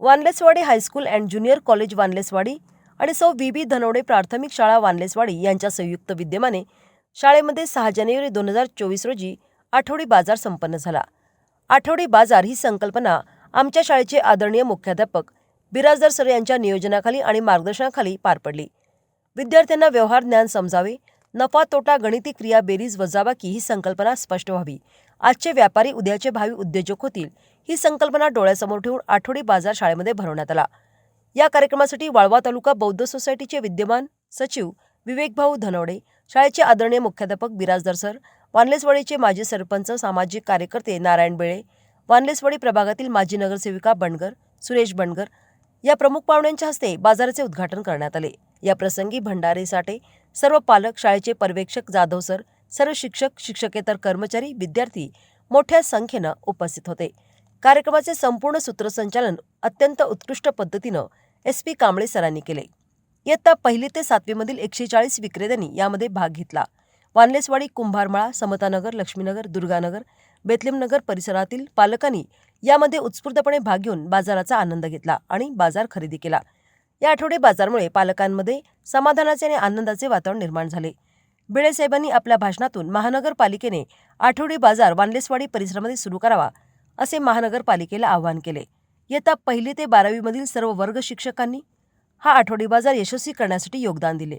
Wanlesswadi high school and junior college Wanlesswadi आणि सौ बी बी धनवडे प्राथमिक शाळा वानलेसवाडी यांच्या संयुक्त विद्यमाने शाळेमध्ये सहा जानेवारी दोन हजार चोवीस रोजी आठवडी बाजार संपन्न झाला. आठवडी बाजार ही संकल्पना आमच्या शाळेचे आदरणीय मुख्याध्यापक बिराजदार सर यांच्या नियोजनाखाली आणि मार्गदर्शनाखाली पार पडली. विद्यार्थ्यांना व्यवहार ज्ञान समजावे नफा तोटा गणिती क्रिया बेरीज वजाबाकी ही संकल्पना स्पष्ट व्हावी. आजचे व्यापारी उद्याचे भावी उद्योजक होतील ही संकल्पना डोळ्यासमोर ठेवून आठवडी बाजार शाळेमध्ये भरवण्यात आला. या कार्यक्रमासाठी वाळवा तालुका बौद्ध सोसायटीचे विद्यमान सचिव विवेकभाऊ धनवडे शाळेचे आदरणीय मुख्याध्यापक बिराजदार सर वानलेसवाडीचे माजी सरपंच सामाजिक कार्यकर्ते नारायण बेळे वानलेसवाडी प्रभागातील माजी नगरसेविका बणगर सुरेश बणगर या प्रमुख पाहुण्यांच्या हस्ते बाजाराचे उद्घाटन करण्यात आले. या प्रसंगी भंडारे साठे सर्व पालक शाळेचे पर्यवेक्षक जाधव सर सर्व शिक्षक शिक्षकेतर कर्मचारी विद्यार्थी मोठ्या संख्येनं उपस्थित होते. कार्यक्रमाचे संपूर्ण सूत्रसंचालन अत्यंत उत्कृष्ट पद्धतीनं एस पी कांबळे सरांनी केले. इयत्ता पहिली ते सातवीमधील एकशे चाळीस विक्रेत्यांनी यामध्ये भाग घेतला. वानलेसवाडी कुंभारमाळा समतानगर लक्ष्मीनगर दुर्गानगर बेतलेमनगर परिसरातील पालकांनी यामध्ये उत्स्फूर्तपणे भाग घेऊन बाजाराचा आनंद घेतला आणि बाजार खरेदी केला. या आठवडे बाजारमुळे पालकांमध्ये समाधानाचे आणि आनंदाचे वातावरण निर्माण झाले. बिळे साहेबांनी आपल्या भाषणातून महानगरपालिकेने आठवडी बाजार वानलेसवाडी परिसरामध्ये सुरू करावा असे महानगरपालिकेला आवाहन केले. येत्या पहिली ते बारावीमधील सर्व वर्ग शिक्षकांनी हा आठवडी बाजार यशस्वी करण्यासाठी योगदान दिले.